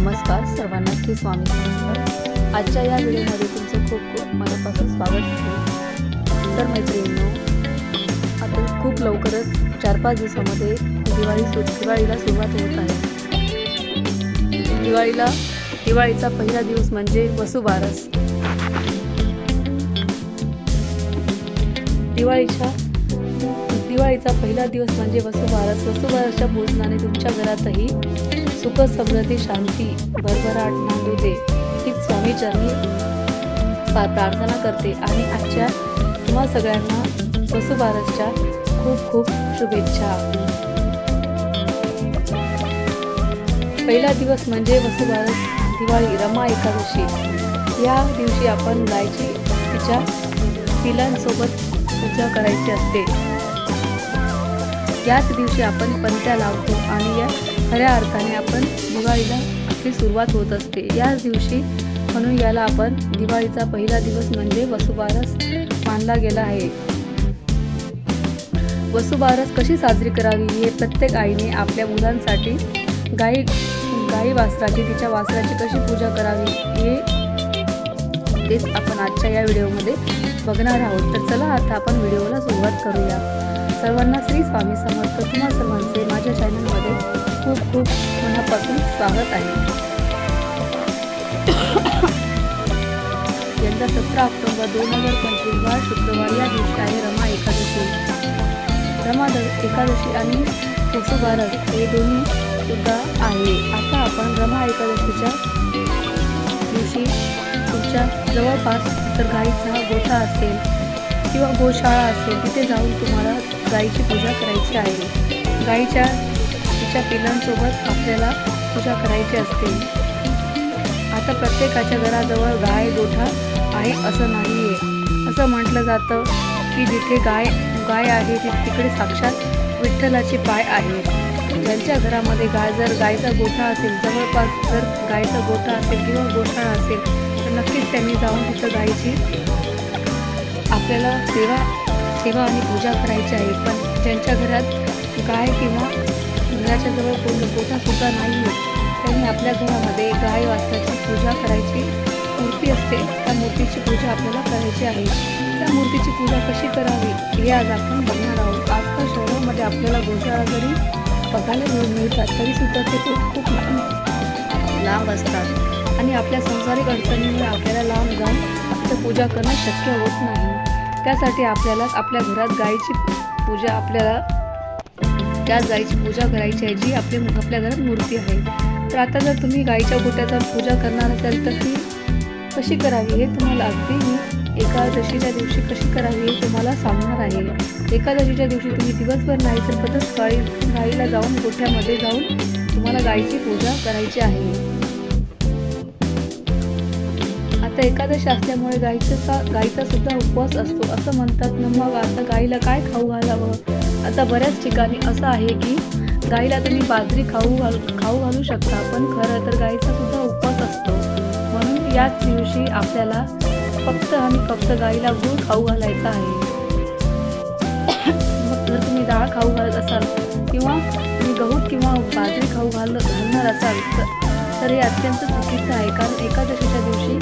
नमस्कार सर्वांना श्री स्वामी समर्थ. आजच्या या व्हिडिओमध्ये तुमचं खूप खूप मनापासून स्वागत आहे. तर मैत्रिणींनो आता खूप लवकरच चार पाच दिवसामध्ये दिवाळी सु दिवाळीला सुरुवात होत आहे. दिवाळीला दिवाळीचा पहिला दिवस म्हणजे वसुबारस. दिवाळीच्या दिवाळीचा पहिला दिवस म्हणजे वसुबारस. वसुबारसच्या भोजनाने तुमच्या घरातही सुख समृद्धी शांती भरभराट नांदू दे ही स्वामी चरणी प्रार्थना करते. आणि आजच्या तुम्हा सगळ्यांना वसुबारसच्या खूप खूप शुभेच्छा. पहिला दिवस म्हणजे वसुबारस दिवाळी रमा एकादशी. या दिवशी आपण गायची तिच्या पिलांसोबत पूजा करायची असते. याच दिवशी आपण पंत्या लावतो आणि या खऱ्या अर्थाने आपण दिवाळीला आपली सुरुवात होत असते. याच दिवशी म्हणून याला आपण दिवाळीचा पहिला दिवस म्हणजे वसुबारस मानला गेला आहे. वसुबारस कशी साजरी करावी हे प्रत्येक आईने आपल्या मुलांसाठी गाई गाई वासराची तिच्या वासराची कशी पूजा करावी हे तेच आपण आजच्या या व्हिडिओमध्ये बघणार आहोत. तर चला आता आपण व्हिडिओला सुरुवात करूया. सर्वांना श्री स्वामी समर्थ तुम्हा सर्वांचे माझ्या चॅनलमध्ये खूप खूप मनापासून स्वागत आहे. यंदा सतरा ऑक्टोबर दोन हजार पंचवीस वार शुक्रवार या दिवशी आहे रमा एकादशी. रमा एकादशी आणि वसुबारस हे दोन्ही सुद्धा आहे. आता आपण रमा एकादशीच्या दिवशी तुमच्या जवळपास जर गाईचा गोठा असेल. किंवा गोशाळा असेल तिथे जाऊन तुम्हाला गाईची पूजा करायची आहे. गाईच्या तिच्या पिलांसोबत आपल्याला पूजा करायची असते. आता प्रत्येकाच्या घराजवळ गाय गोठा आहे असं नाही आहे असं म्हटलं जातं की जिथे गाय गाय आहे तिकडे साक्षात विठ्ठलाचे पाय आहे. ज्यांच्या घरामध्ये गाय जर गायचा गोठा असेल जवळपास जर गायचा गोठा असेल किंवा गोशाळा असेल तर नक्कीच त्यांनी जाऊन तिथं गायची आपल्याला सेवा सेवा आणि पूजा करायची आहे. पण ज्यांच्या घरात गाय किंवा घराच्या जवळ कोण गोठासुद्धा नाही आहे त्यांनी आपल्या घरामध्ये गाय वासराची पूजा करायची मूर्ती असते. त्या मूर्तीची पूजा आपल्याला करायची आहे. त्या मूर्तीची पूजा कशी करावी हे आज आपण बघणार आहोत. आजकाल शहरामध्ये आपल्याला गोशाळा जरी बघायला मिळून मिळतात तरीसुद्धा ते खूप खूप लांब लांब असतात. आणि आपल्या संसारिक अडचणीमुळे आपल्याला लांब जाऊन आपल्या पूजा करणं शक्य होत नाही. त्यासाठी आपल्याला आपल्या घरात गायीची पूजा आपल्याला त्याच गायीची पूजा करायची आहे जी आपली आपल्या घरात मूर्ती आहे. तर आता जर तुम्ही गायीच्या गोट्याचा पूजा करणार असाल तर ती कशी करावी हे तुम्हाला अगदी मी एकादशीच्या दिवशी कशी करावी हे तुम्हाला सांगणार आहे. एकादशीच्या दिवशी तुम्ही दिवसभर नाही तर पतच गाई गाईला जाऊन गोठ्यामध्ये जाऊन तुम्हाला गायीची पूजा करायची आहे. आता एकादशी असल्यामुळे गाईचं का गाईचा सुद्धा उपवास असतो असं म्हणतात. ना मग आता गाईला काय खाऊ घालावं? आता बऱ्याच ठिकाणी असं आहे की गाईला तुम्ही बाजरी खाऊ घाल खाऊ घालू शकता पण खरं तर गाईचा सुद्धा उपवास असतो. म्हणून याच दिवशी आपल्याला फक्त आणि फक्त गाईला गूळ खाऊ घालायचा आहे. मग जर तुम्ही डाळ खाऊ घालत असाल किंवा तुम्ही गहू किंवा बाजरी खाऊ घाल घालणार असाल तर तर हे अत्यंत चुकीचं आहे कारण एकादशीच्या दिवशी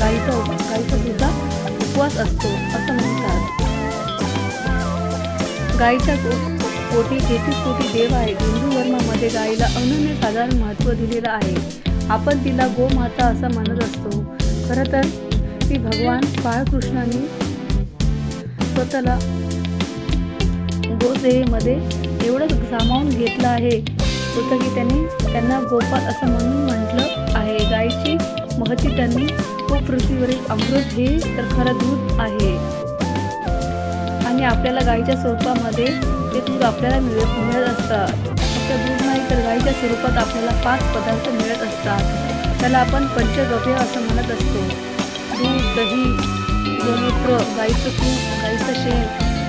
गाईचा गाईचा दुधा उपवास असतो असं म्हणतात. गाईच्या पोटी तेहतीस कोटी देव आहे. हिंदू धर्मामध्ये गाईला अनन्यसाधारण महत्त्व दिलेलं आहे. आपण तिला गोमाता असं म्हणत असतो. खरं तर ती भगवान बाळकृष्णाने स्वतःला गोसेवेमध्ये एवढं सामावून घेतलं आहे होतं की त्यांनी त्यांना गोपाल असं म्हणून म्हटलं आहे. गायची महती त्यांनी तो पृथ्वीवरील अमृत हे तर खरं दूध आहे. आणि आपल्याला गाईच्या स्वरूपामध्ये ते दूध आपल्याला मिळत मिळत असतं फक्त दूध नाही तर गाईच्या स्वरूपात आपल्याला पाच पदार्थ मिळत असतात. त्याला आपण पंचगव्य असं म्हणत असतो. दूध दही गोमूत्र गाईचं तूप गाईचं शेण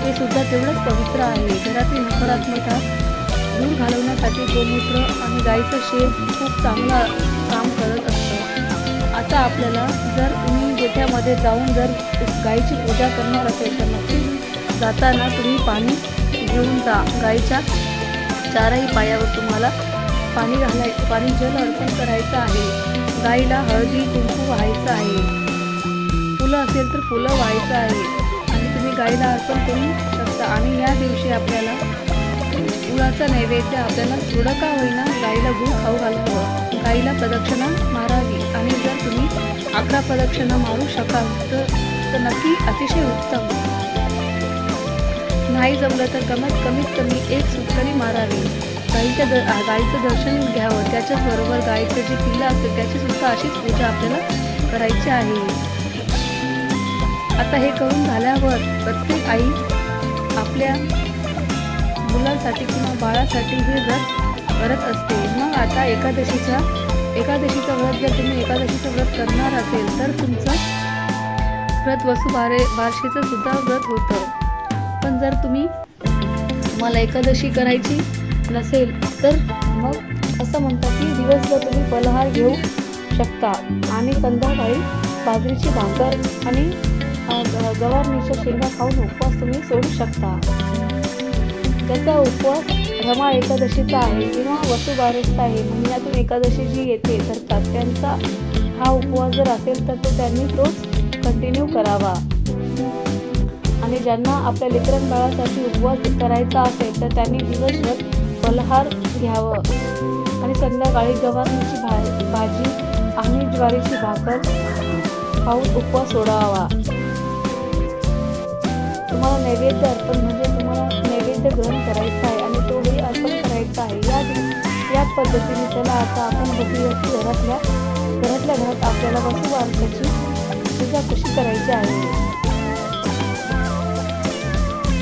हे सुद्धा तेवढंच पवित्र आहे. घरातील नकारात्मकता धूर घालवण्यासाठी गोमूत्र आणि गाईचं शेण खूप चांगला काम करत असतं. आता आपल्याला जर तुम्ही गोठ्यामध्ये जाऊन जर गाईची पूजा करणार असेल तर नक्कीच जाताना तुम्ही पाणी घेऊन जा. गाईच्या चारही पायावर तुम्हाला पाणी घालाय पाणी जल अर्पण करायचं आहे. गाईला हळदी कुंकू व्हायचं आहे. फुलं असेल तर फुलं व्हायचं आहे. आणि तुम्ही गाईला अर्पण करू शकता. आणि या दिवशी आपल्याला गुळाचा नैवेद्य आपल्याला थोडं का होईना गाईला गुळ खाऊ घालावं. गाईला प्रदक्षिणा मारावी. आणि जर तुम्ही अकरा प्रदक्षिणा मारू शकाल तर तर नक्की अतिशय उत्तम. नाही जमलं तर कमीत कमीत कमी एक सुटकरी मारावी. गाईच्या द गाईचं दर्शन घ्यावं. त्याच्याचबरोबर गाईचं जे पिल्लं असतं त्याची सुद्धा अशीच पूजा आपल्याला करायची आहे. आता हे करून झाल्यावर प्रत्येक आई आपल्या मुलांसाठी किंवा बाळासाठी हे व्रत करत असते. मग आता एकादशीचा एकादशीचं व्रत जर तुम्ही एकादशीचं व्रत करणार असेल तर तुमचं व्रत वसुबारे बारशीचं सुद्धा व्रत होतं. पण जर तुम्ही मला एकादशी करायची नसेल तर मग असं म्हणतात की दिवसभर तुम्ही फलहार घेऊ शकता. आणि संध्याकाळी बाजरीची भाकर आणि गवारणीच्या शेंगा खाऊन उपवास तुम्ही सोडू शकता. त्याचा उपवास रमा एकादशीचा आहे. किंवा वसुबारसचा आहे. महिन्यातून एकादशी जी येते तर त्यांचा हा उपवास जर असेल तर तो त्यांनी तोच कंटिन्यू करावा. आणि ज्यांना आपल्या लेकरन बाळासाठी उपवास करायचा असेल तर त्यांनी दिवसभर फलहार घ्यावं. आणि संध्याकाळी गवारणीची भा भाजी आणि ज्वारीची भाकर खाऊन उपवास सोडावा. तुम्हाला नैवेद्य अर्पण म्हणजे नैवेद्य ग्रहण करायचा आहे आणि तोही अर्पण करायचा आहे. या याच पद्धतीने चला आता आपण बघूया की घरातल्या घरातल्या घरात आपल्याला वसुबारसाची पूजा कशी करायची आहे.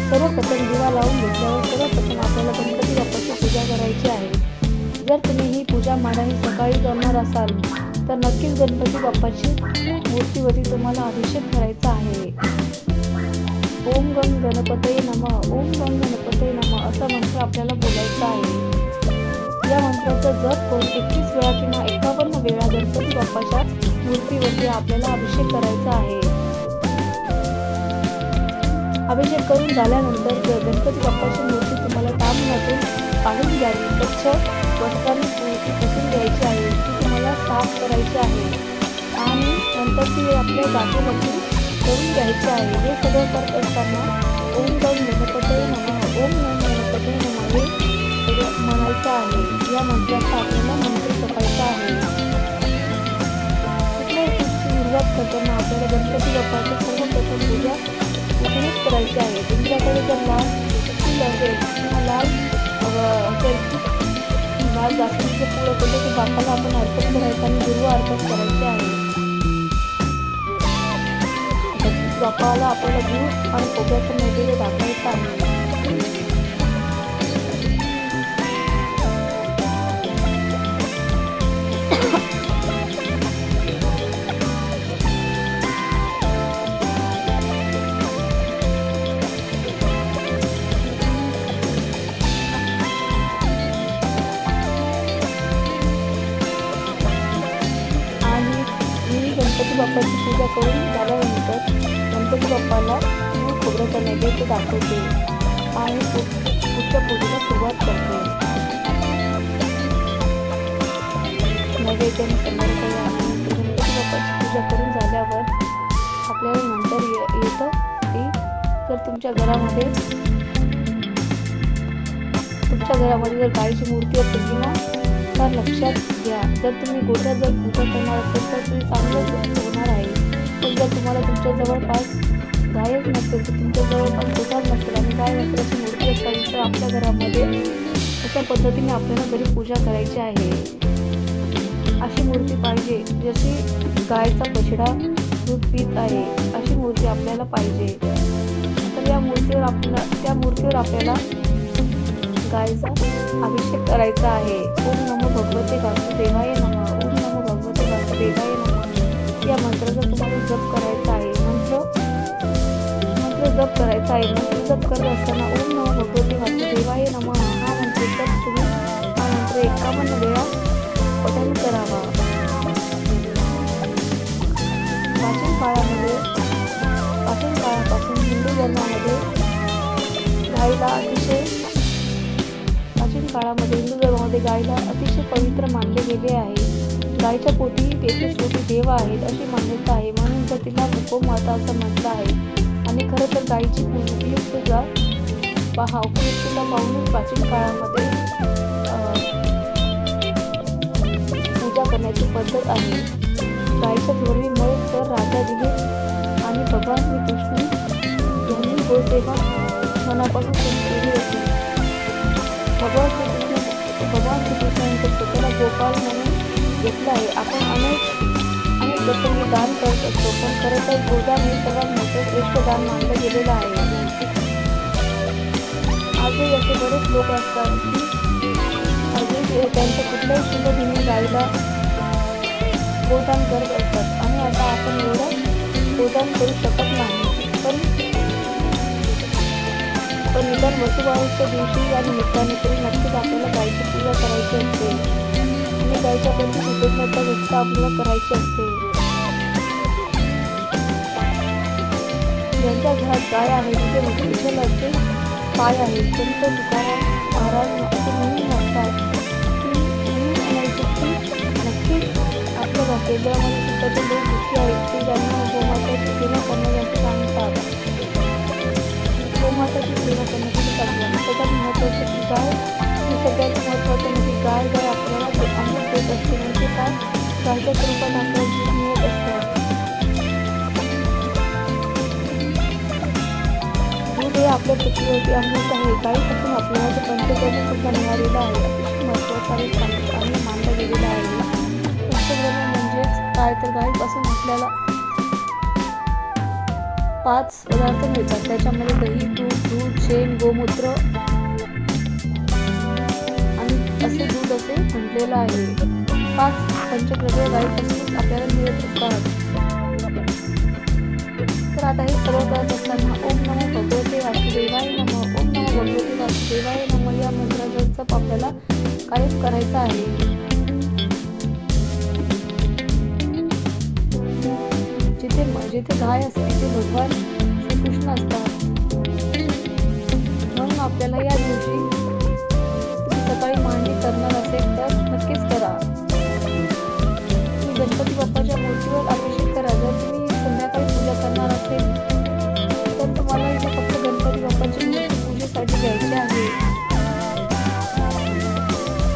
सर्वप्रथम दिवा लावून घेतल्यावर सर्वप्रथम आपल्याला गणपती बाप्पाची पूजा करायची आहे. जर तुम्ही ही पूजा मांडावी सकाळी करणार असाल तर नक्कीच गणपती बाप्पाची मूर्तीवरती तुम्हाला अभिषेक करायचा आहे. ओम गण गणपतय नम ओम गंग गणपतय नम असा मंत्र आपल्याला बोलायचा आहे. या मंत्राचा जप करून एकवीस वेळा किंवा एकावन्न वेळा गणपती बाप्पाच्या मूर्तीवरती आपल्याला अभिषेक करायचा आहे. अभिषेक करून झाल्यानंतर ग- गणपती बाप्पाची मूर्ती तुम्हाला तामणातून पाहून द्यावी. स्वच्छ वस्त्रांनी मूर्ती पुसून घ्यायची आहे. ती तुम्हाला साफ करायची आहे. आणि नंतर ती आपल्या जागेवरती करून घ्यायचं आहे. हे सगळं करत असताना ओम गण गणपतये नमः. ओम गण गणपतये नमः हे सगळं म्हणायचं आहे. या मंत्राचा आपल्याला मंत्र जपायचा आहे. कुठल्याही सुरुवात करताना आपल्याला गणपती बाप्पाची सर्वप्रथम पूजा इथूनच करायची आहे. तुमच्याकडे जर लाल फूल असेल किंवा लाल असेल लाल जास्वंदीचं फूल असेल तर ते बाप्पाला आपण अर्पण करायचं आणि दुर्वा अर्पण करायचं. आहे गणपती बाप्पाला आपल्याला दूध आणि खोबऱ्याचं नैवेद्य दाखवायचं आहे आणि मी गणपती बाप्पाची पूजा करून झाल्यानंतर गणपती बाप्पाला मी खोबऱ्याचा नैवेद्य दाखवते आणि पुढच्या पूजेला सुरुवात करते. नैवेद्याने संध्याकाळी गणपती बाप्पाची पूजा करून झाल्यावर आपल्याला नंतर ये येतं की जर तुमच्या घरामध्ये तुमच्या घरामध्ये जर गायीची मूर्ती असेल किंवा तर लक्षात घ्या. जर तुम्ही गोठ्यात जर पूजा करणार असेल तर तुम्ही चांगलं होणार आहे. पण जर तुम्हाला तुमच्या जवळपास गायक नसेल तर तुमच्या जवळपास गोठाच नसेल आणि गाय अशी मूर्ती असेल तर आपल्या घरामध्ये अशा पद्धतीने आपल्याला घरी पूजा करायची आहे. अशी मूर्ती पाहिजे जशी गायचा बछडा दूध पित आहे अशी मूर्ती आपल्याला पाहिजे. तर या मूर्तीवर आपल्याला त्या मूर्तीवर आपल्याला गायचा अभिषेक करायचा आहे. ओम नमो भगवते वासुदेवाय नमः. या मंत्राचा तुम्हाला जप करायचा आहे. मंत्र मंत्र जप करायचा आहे. मंत्र जप करत असताना ओम नमो भगवते वासुदेवाय नम. हा मंत्र जप तुम्ही हा मंत्र एकावन्न वेळा पठण करावा. प्राचीन काळामध्ये प्राचीन काळापासून हिंदू धर्मामध्ये गायला अतिशय प्राचीन काळामध्ये हिंदू धर्मामध्ये धर्मामध्ये गायीला अतिशय पवित्र मानले गेले आहे. गायच्या पोटी तेहतीस कोटी देव आहेत अशी मान्यता आहे. म्हणून तर तिला गोमाता असं म्हटलं आहे. आणि खरं तर गायीची उपयुक्तता पहा उपयुक्तता पाहूनच प्राचीन काळामध्ये पूजा करण्याची पद्धत आहे. गायच्या जोडीमुळे तर राजा दिले आणि भगवान श्रीकृष्ण यांनी गोसेवा मनापासून सुरू केली होती. भगवान श्रीकृष्ण भगवान श्रीकृष्णांनी स्वतःला गोपाल म्हणून घेतलं आहे. आपण अनेक अनेक प्रसंगी दान करत असतो पण खरं तर गोदान हे सर्वात मोठं श्रेष्ठ दान मानलं गेलेलं आहे. आजही असे बरेच लोक असतात की अजून त्यांच्या कुठल्याही शुभदिनी गायला गोदान करत असतात. आणि आता आपण एवढं गोदान करू शकत नाही. पण पण निदान वसुबारसच्या दिवशी या निमित्ताने तरी नक्कीच आपल्याला गायची पूजा करायची असते आणि गायच्या प्रती कृतज्ञता व्यक्त आपल्याला करायची असते. ज्यांच्या घरात गाय आहे तिथे विठ्ठलाचे पाय आहेत संत तुकाराम महाराज असे नेहमी म्हणतात की नेहमी की नक्कीच आपल्या भा- केंद्रामध्ये लोक दुःखी आहेत की ज्यांना गोमाताची सेवा करण्यासाठी सांगतात गोमाताची सेवा करण्यासाठी सांगतात सगळ्यात महत्त्वाचं की गाय हे सगळ्यात महत्त्वाचं म्हणजे गाय गाय आपल्याला ते असते म्हणजे काय गायच्या स्वरूपात आपल्याला दूध मिळत असतं दूध हे आपल्या पृथ्वीवरती अमृत आहे गायीपासून आपल्याला ते पंचगव्य सुद्धा मिळालेलं आहे अतिशय महत्त्वाचं आणि चांगलं आणि मानलं गेलेलं आहे पंचगव्य म्हणजेच काय तर गायीपासून आपल्याला पाच पदार्थ मिळतात. त्याच्यामध्ये दही दूध दूध शेण गोमूत्र असे दूध असे म्हटलेलं आहे. पाच पंचद्रव्य गायीपासून आपल्याला मिळत असतात. तर आता हे सर्व करत असताना ओम नमो भगवते वासुदेवाय नम. ओम नमो भगवते वासुदेवाय नम. या मंत्राचा जप आपल्याला कायम करायचा आहे. जिथे जिथे गाय असते तिथे भगवान श्रीकृष्ण असतात. म्हणून आपल्याला या दिवशी काही सकाळी मांडणी करणार असेल तर नक्कीच करा. तुम्ही गणपती बाप्पाच्या मूर्तीवर अभिषेक करा. जर तुम्ही संध्याकाळी पूजा करणार असेल तर तुम्हाला इथे फक्त गणपती बाप्पाची मूर्ती पूजेसाठी घ्यायची आहे.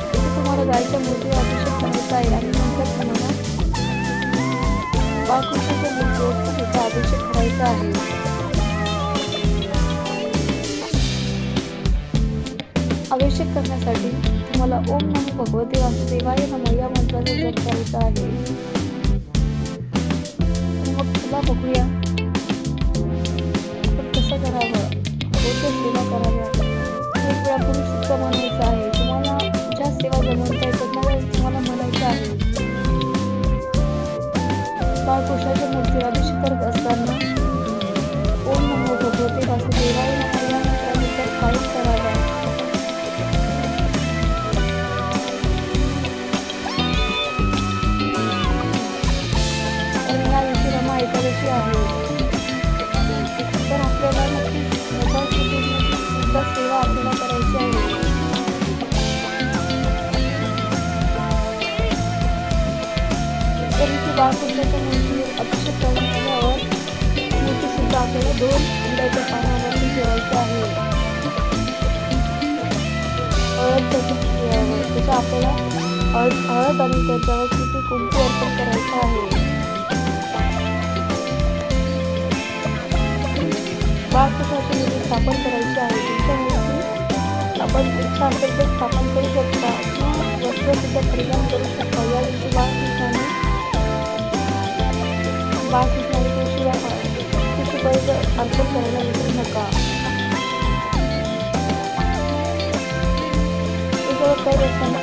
इथे तुम्हाला गायच्या मूर्तीवर अभिषेक करायचा आहे. आणि नंतर तुम्हाला बाळकृष्णाच्या मूर्तीवर सुद्धा अभिषेक करायचा आहे. आवश्यक करण्यासाठी तुम्हाला ओम नमो भगवते वासुदेवाय नमो या मंत्राचा जप करायचा आहे. मग तुला बघूया. तर इथे बाळकृष्णाच्या मूर्तीवर अभिषेक करून झाल्यावर मूर्ती सुद्धा आपल्याला दोन अंड्याच्या पानावरती ठेवायची आहे हळद त्याच्या त्याच्या आपल्याला हळद हळद आणि त्याच्यावर किती कुंकू अर्पण करायचं आहे बाळकृष्णाची मूर्ती स्थापन करायची आहे तुमच्या मूर्ती आपण इच्छा असेल तर स्थापन करू शकता किंवा वस्त्र सुद्धा परिधान करू शकता या दिवशी बाळकृष्णाने वास तुळशीला तुळशी अर्पण करायला विसरू नका हे असताना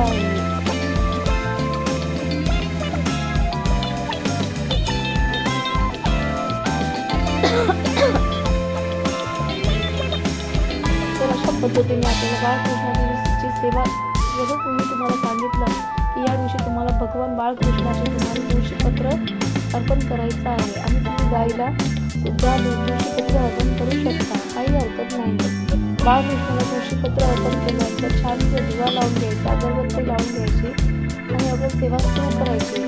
आहे. तर अशा पद्धतीने आपल्याला बाळकृष्णाची सेवा जसं तुम्ही तुम्हाला सांगितलं या दिवशी तुम्हाला भगवान बाळकृष्णाचे तुम्हाला तुळशीपत्र अर्पण करायचं आहे. आणि तुम्ही गाईला सुद्धा तुळशीपत्र अर्पण करू शकता. काही हरकत नाही. बाळकृष्णाला तुळशीपत्र अर्पण केल्यानंतर छान दिवा लावून घ्यायचा अगरबत्ती लावून घ्यायची आणि आपण सेवा सुरू करायची.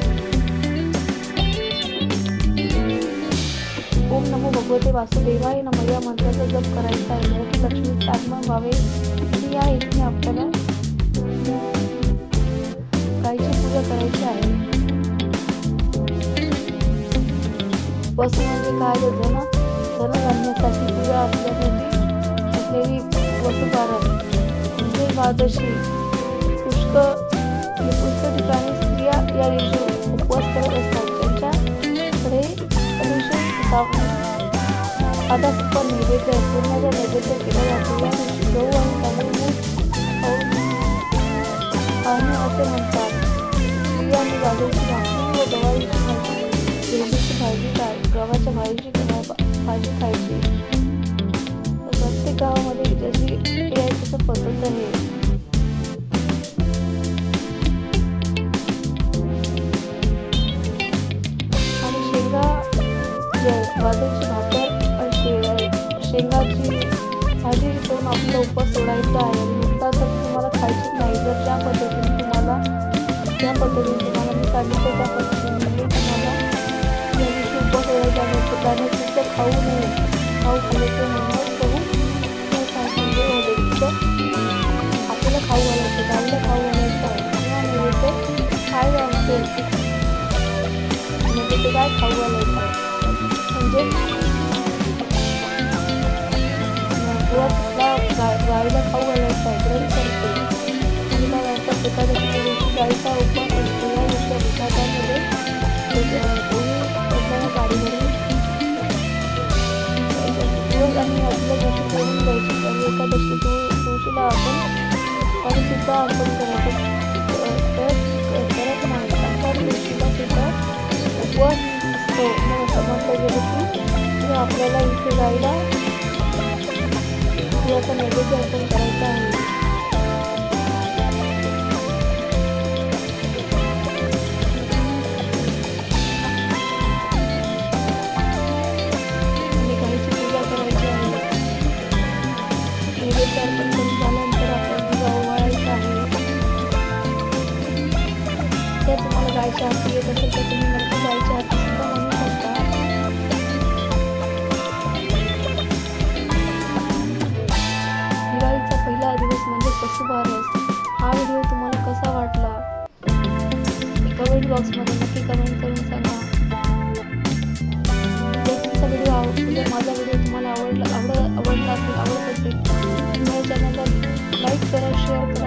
ओम नमो भगवते वासुदेवाय नम या मंत्राचा जप करायचा आहे. घरात लक्ष्मीचे आगमन व्हावे ही या आपल्याला करायची आहे वसू म्हणजे काय तर धन पूजा असल्यासाठी असलेली म्हणजे द्वादशी पुष्कळ पुष्कळ ठिकाणी स्त्रिया या दिवशी उपवास करत असतात त्यांच्याकडे आता पण नैवेद्य पूर्णाचा नैवेद्य केला जातो या दिवशी गहू आणि तांदूळ आणि असे म्हणतात आम्ही गाजरची भाकरी व गव्हाची भाजी भेंडीची भाजी काय गव्हाच्या भाजीची गव्हा- भाजी खायची प्रत्येक गावामध्ये जशी आहे तसं पद्धत आहे आणि शेंगा जे भाकर आणि शे- शेंगाची भाजी करून आपला उपवास सोडायचा आहे. आणि तर तुम्हाला खायचीच नाही जर त्या पद्धतीने तुम्हाला पद्धतीने तुम्हाला मी सांगितलं त्या पद्धतीने मी तुम्हाला या दिवशी उपवास सोडायचा आहे तर त्याने खाऊ नये. खाऊ खाले ते म्हणून करून ते काय म्हणजे नैवेद्य आपल्याला खाऊ घालायचं आपल्याला खाऊ घालायचं आहे. किंवा म्हणजे काय घालायचं म्हणजे ते काय खाऊ घालायचं आहे. म्हणजे किंवा गायला खाऊ घालायचं आहे ग्रहण करते आणि मला वाटतं एकादशीच्या दिवशी गायीचा उपवास या दिवशी एखाद्यामध्ये कोणी दिवस आणि आपल्या द्यायची आणि एकादशी तुळशीला आपण सुद्धा करायचं करत नाही तुळशीला सुद्धा उपवास असतो. मग गेलं की आपल्याला इथे जायला याचा नैवेद्य करायचा आहे. कमेंट बॉक्समध्ये नक्की कमेंट करून सांगा. तुमचा व्हिडिओ आव म्हणजे माझा व्हिडिओ तुम्हाला आवडला आवड आवडला असेल आवडत असेल तुम्हाला चॅनलला लाईक करा शेअर करा.